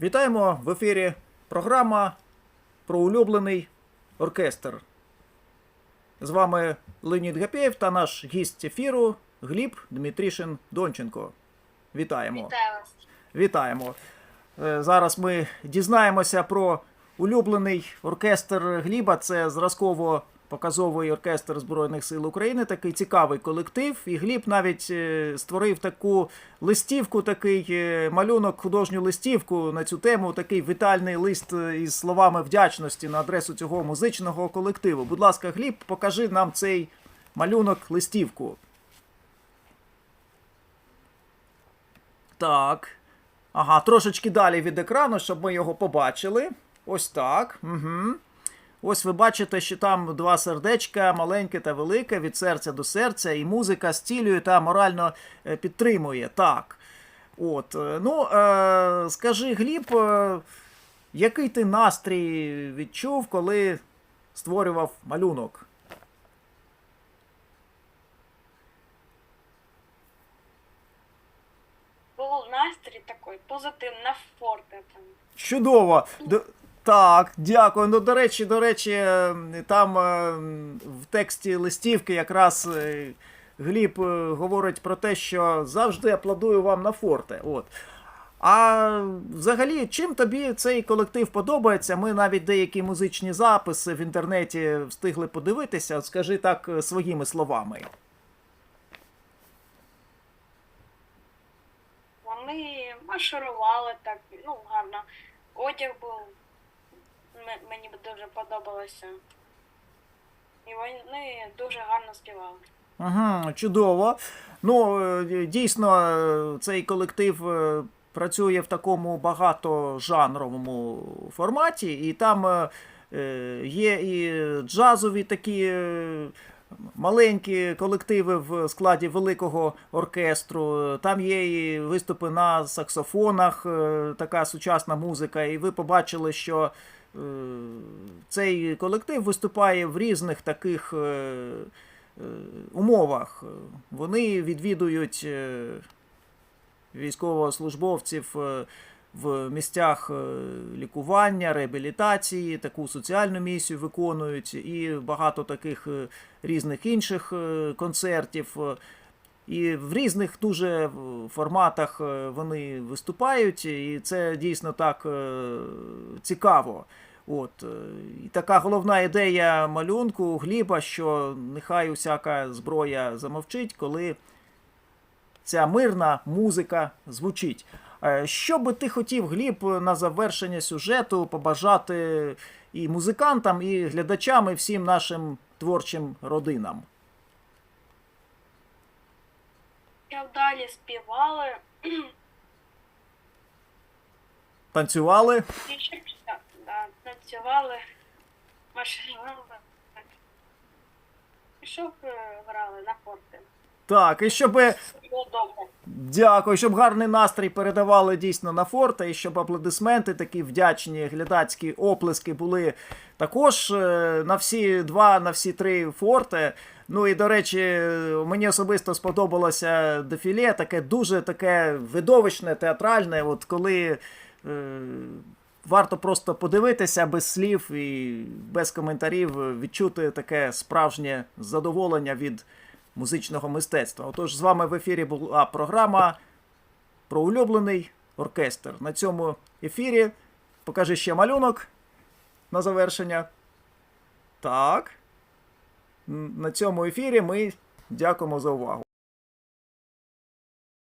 Вітаємо в ефірі програма про улюблений оркестр. З вами Леонід Гапєєв та наш гість ефіру Гліб Дмитрішин Донченко. Вітаємо. Вітаю вас. Вітаємо. Е, Зараз ми дізнаємося про улюблений оркестр Гліба. Це зразково показовий оркестр Збройних сил України. Такий цікавий колектив. І Гліб навіть е, створив таку листівку, такий е, малюнок, художню листівку на цю тему. Такий вітальний лист е, із словами вдячності на адресу цього музичного колективу. Будь ласка, Гліб, покажи нам цей малюнок листівку. Так. Ага, трошечки далі від екрану, щоб ми його побачили. Ось так. Угу. Ось ви бачите, що там два сердечка, маленьке та велике, від серця до серця, і музика зцілює та морально е, підтримує. Так. От. е, Ну, е, скажи, Гліб, е, який ти настрій відчув, коли створював малюнок? Був настрій такий позитивний, на форте. Чудово. Так, дякую. Ну, до речі, до речі, е, там е, в тексті листівки якраз е, Гліб говорить про те, що завжди аплодую вам на форте. От. А взагалі, чим тобі цей колектив подобається? Ми навіть деякі музичні записи в інтернеті встигли подивитися. От Скажи так своїми словами. Вони марширували так, ну, гарно. Одяг був. Мені дуже подобалося. І вони дуже гарно співали. Ага, чудово. Ну, е, дійсно, е, цей колектив е, працює в такому багатожанровому форматі, і там є і джазові такі. Маленькі колективи в складі великого оркестру. Там є і виступи на саксофонах, така сучасна музика. І ви побачили, що цей колектив виступає в різних таких е, е, умовах. Вони відвідують е, військовослужбовців е, в місцях е, лікування, реабілітації, таку соціальну місію виконують, і багато таких е, різних інших е, концертів. І в різних дуже е, форматах е, вони виступають, і це дійсно так е, цікаво. От. І така головна ідея малюнку Гліба, що нехай усяка зброя замовчить, коли ця мирна музика звучить. Що би ти хотів, Гліб, на завершення сюжету побажати і музикантам, і глядачам, і всім нашим творчим родинам? Щоб далі співали. Танцювали? І щоб да, да, танцювали, е, грали на форте. Так, і щоб Було добре. Дякую, щоб гарний настрій передавали дійсно на форте, і щоб аплодисменти, такі вдячні глядацькі оплески були також е, на всі два, на всі три форти. Ну і до речі, мені особисто сподобалося дефіле, таке дуже таке видовищне, театральне. От коли е, варто просто подивитися без слів і без коментарів, відчути таке справжнє задоволення від музичного мистецтва. Отож, з вами в ефірі була програма про улюблений оркестр. На цьому ефірі покажи ще малюнок на завершення. Так. На цьому ефірі ми дякуємо за увагу.